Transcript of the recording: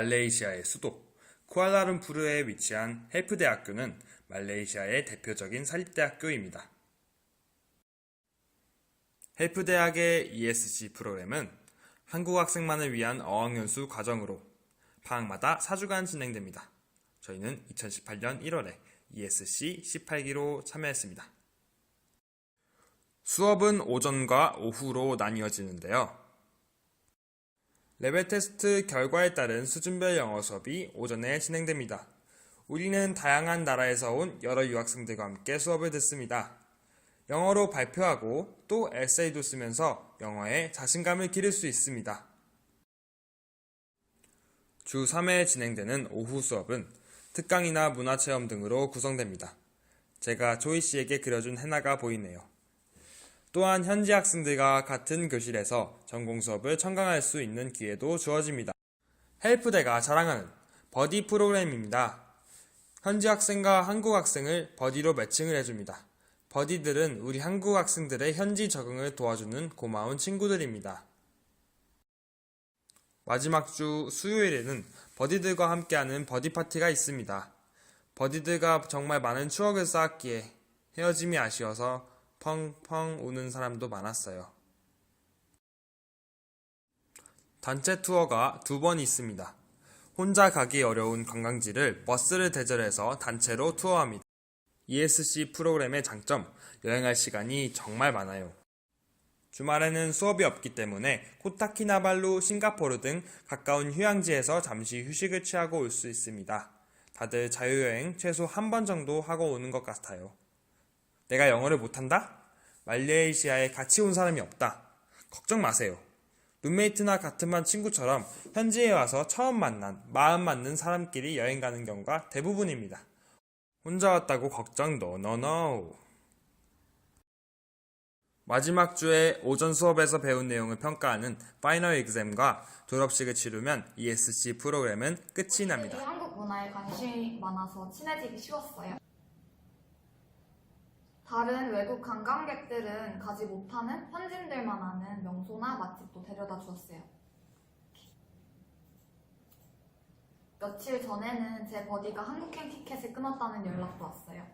말레이시아의 수도 쿠알라룸푸르에 위치한 헬프 대학교는 말레이시아의 대표적인 사립대학교입니다. 헬프 대학의 ESC 프로그램은 한국 학생만을 위한 어학연수 과정으로 방학마다 4주간 진행됩니다. 저희는 2018년 1월에 ESC 18기로 참여했습니다. 수업은 오전과 오후로 나뉘어지는데요. 레벨 테스트 결과에 따른 수준별 영어 수업이 오전에 진행됩니다. 우리는 다양한 나라에서 온 여러 유학생들과 함께 수업을 듣습니다. 영어로 발표하고 또 에세이도 쓰면서 영어에 자신감을 기를 수 있습니다. 주 3회 진행되는 오후 수업은 특강이나 문화체험 등으로 구성됩니다. 제가 조이 씨에게 그려준 해나가 보이네요. 또한 현지 학생들과 같은 교실에서 전공 수업을 첨강할 수 있는 기회도 주어집니다. 헬프대가 자랑하는 버디 프로그램입니다. 현지 학생과 한국 학생을 버디로 매칭을 해줍니다. 버디들은 우리 한국 학생들의 현지 적응을 도와주는 고마운 친구들입니다. 마지막 주 수요일에는 버디들과 함께하는 버디 파티가 있습니다. 버디들과 정말 많은 추억을 쌓았기에 헤어짐이 아쉬워서 펑펑 우는 사람도 많았어요. 단체 투어가 두 번 있습니다. 혼자 가기 어려운 관광지를 버스를 대절해서 단체로 투어합니다. ESC 프로그램의 장점, 여행할 시간이 정말 많아요. 주말에는 수업이 없기 때문에 코타키나발루, 싱가포르 등 가까운 휴양지에서 잠시 휴식을 취하고 올 수 있습니다. 다들 자유여행 최소 한 번 정도 하고 오는 것 같아요. 내가 영어를 못한다? 말레이시아에 같이 온 사람이 없다. 걱정 마세요. 룸메이트나 같은 반 친구처럼 현지에 와서 처음 만난 마음 맞는 사람끼리 여행 가는 경우가 대부분입니다. 혼자 왔다고 걱정 노노노. 마지막 주에 오전 수업에서 배운 내용을 평가하는 파이널 exam과 졸업식을 치르면 ESC 프로그램은 끝이 납니다. 한국 문화에 관심이 많아서 친해지기 쉬웠어요. 다른 외국 관광객들은 가지 못하는 현지인들만 아는 명소나 맛집도 데려다 주었어요. 며칠 전에는 제 버디가 한국행 티켓을 끊었다는 연락도 왔어요.